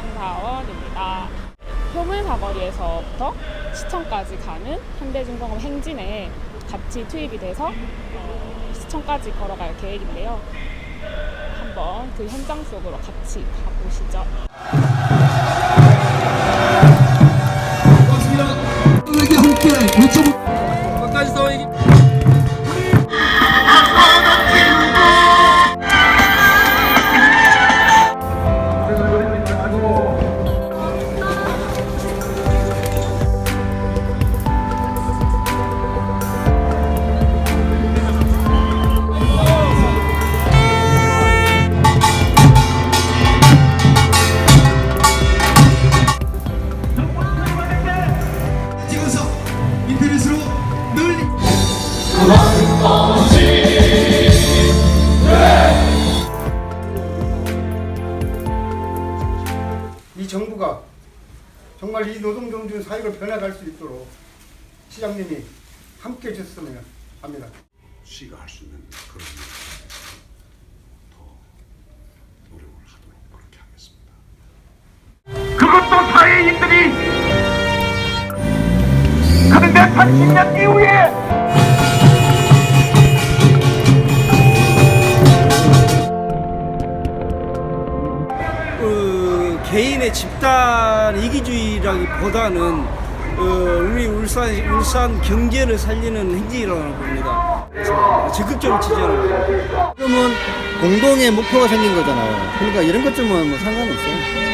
부산사원입니다. 효물사거리에서부터 시청까지 가는 현대중공업 행진에 같이 투입이 돼서 어, 시청까지 걸어갈 계획인데요. 한번 그 현장 속으로 같이 가보시죠. 이 정부가 정말 이 노동정준 사회가 변해갈 수 있도록 시장님이 함께 해주셨으면 합니다. 시가 할 수 있는 그런 더 노력을 하도록 그렇게 하겠습니다. 그것도 사회인들이 그런데 30년 이후에 개인의 집단 이기주의라기보다는 어, 우리 울산 울산 경제를 살리는 행진이라고 봅니다. 적극적으로 지지하는 거예요. 지금은 공동의 목표가 생긴 거잖아요. 그러니까 이런 것쯤은 뭐 상관없어요.